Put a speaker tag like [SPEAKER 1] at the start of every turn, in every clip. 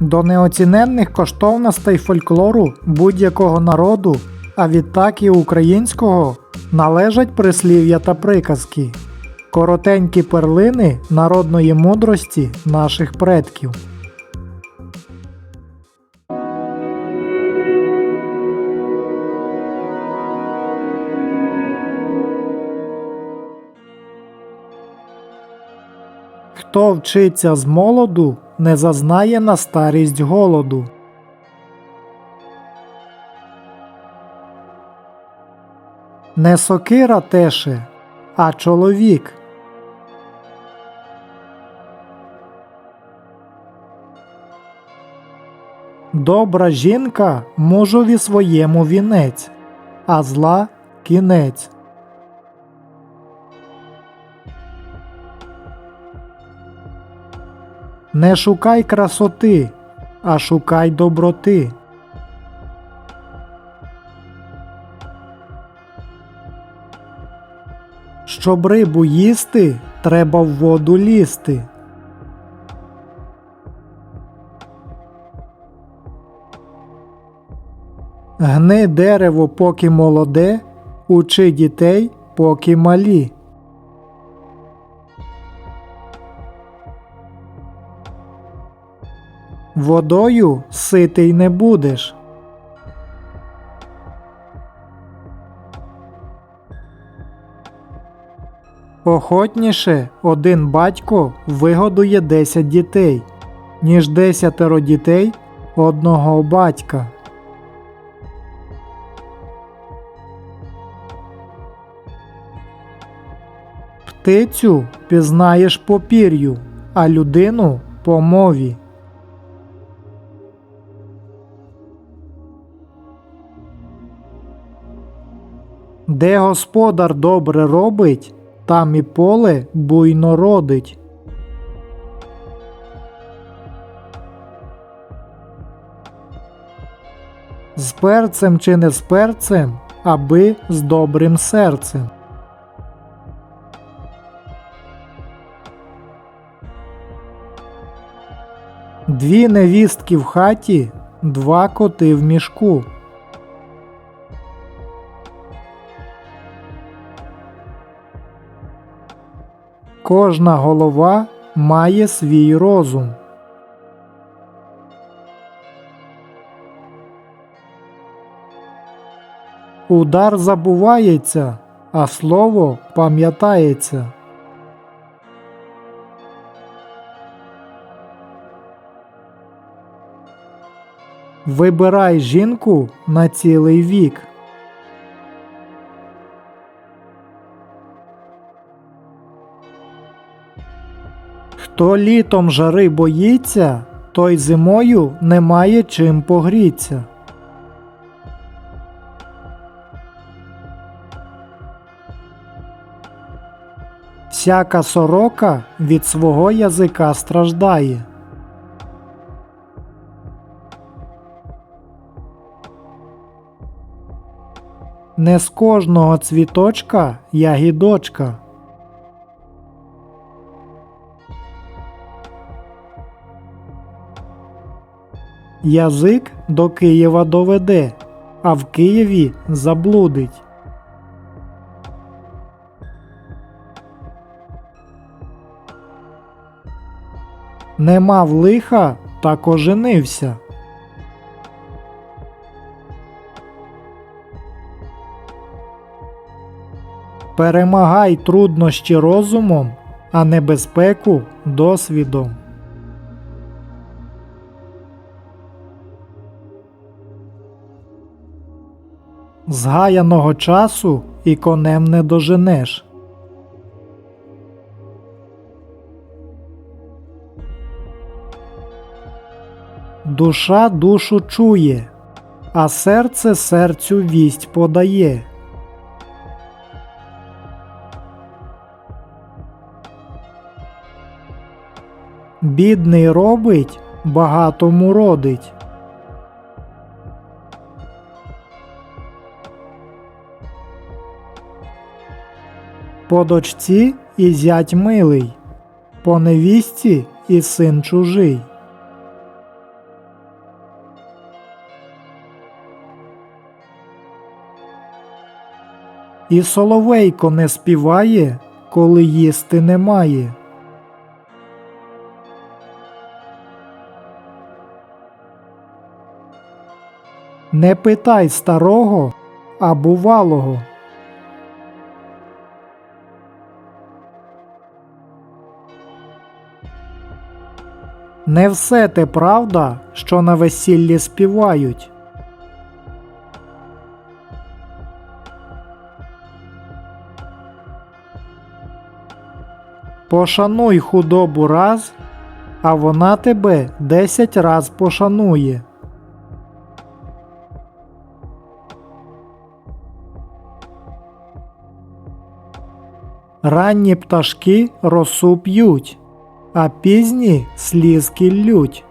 [SPEAKER 1] До неоціненних коштовностей фольклору будь-якого народу, а відтак і українського, належать прислів'я та приказки, коротенькі перлини народної мудрості наших предків. Хто вчиться з молоду, не зазнає на старість голоду. Не сокира теше, а чоловік. Добра жінка мужові своєму вінець, а зла кінець. Не шукай красоти, а шукай доброти. Щоб рибу їсти, треба в воду лізти. Гни дерево, поки молоде, учи дітей, поки малі. Водою ситий не будеш. Охотніше один батько вигодує 10 дітей, ніж десятеро дітей одного батька. Птицю пізнаєш по пір'ю, а людину по мові. Де господар добре робить, там і поле буйно родить. З перцем чи не з перцем, аби з добрим серцем. Дві невістки в хаті, два коти в мішку. Кожна голова має свій розум. Удар забувається, а слово пам'ятається. Вибирай жінку на цілий вік. Хто літом жари боїться, той зимою не має чим погріться. Всяка сорока від свого язика страждає. Не з кожного цвіточка ягідочка. Язик до Києва доведе, а в Києві заблудить. Не мав лиха, так оженився. Перемагай труднощі розумом, а небезпеку досвідом. Згаяного часу і конем не доженеш. Душа душу чує, а серце серцю вість подає. Бідний робить, багатому родить. по дочці і зять милий, по невістці і син чужий. І соловейко не співає, коли їсти немає. Не питай старого а бувалого. Не все те правда, що на весіллі співають. Пошануй худобу раз, а вона тебе десять раз пошанує. Ранні пташки росу п'ють, а пізні слізки лють.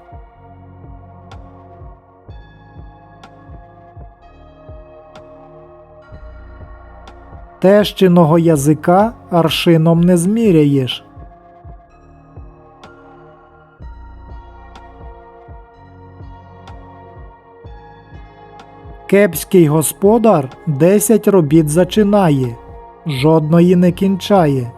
[SPEAKER 1] Тещиного язика аршином не зміряєш. Кепський господар десять робіт зачинає, жодної не кінчає.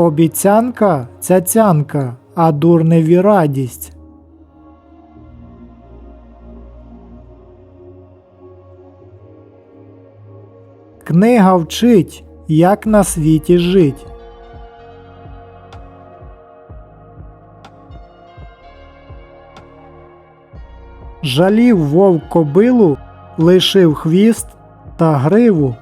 [SPEAKER 1] Обіцянка цяцянка, а дурневі радість. Книга вчить, як на світі жить. Жалів вовк кобилу, лишив хвіст та гриву.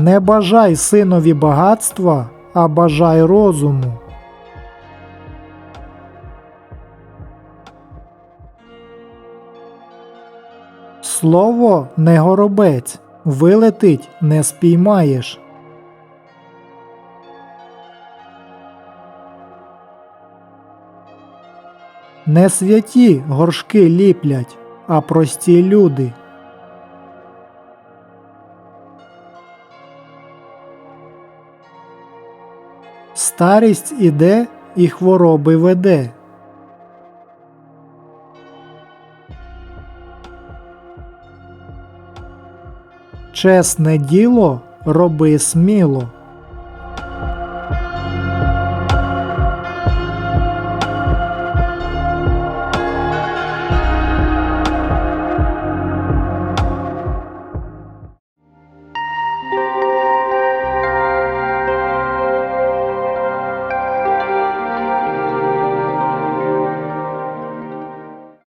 [SPEAKER 1] Не бажай синові багатства, а бажай розуму. Слово не горобець, вилетить не спіймаєш. Не святі горшки ліплять, а прості люди. Старість іде і хвороби веде. Чесне діло роби сміло.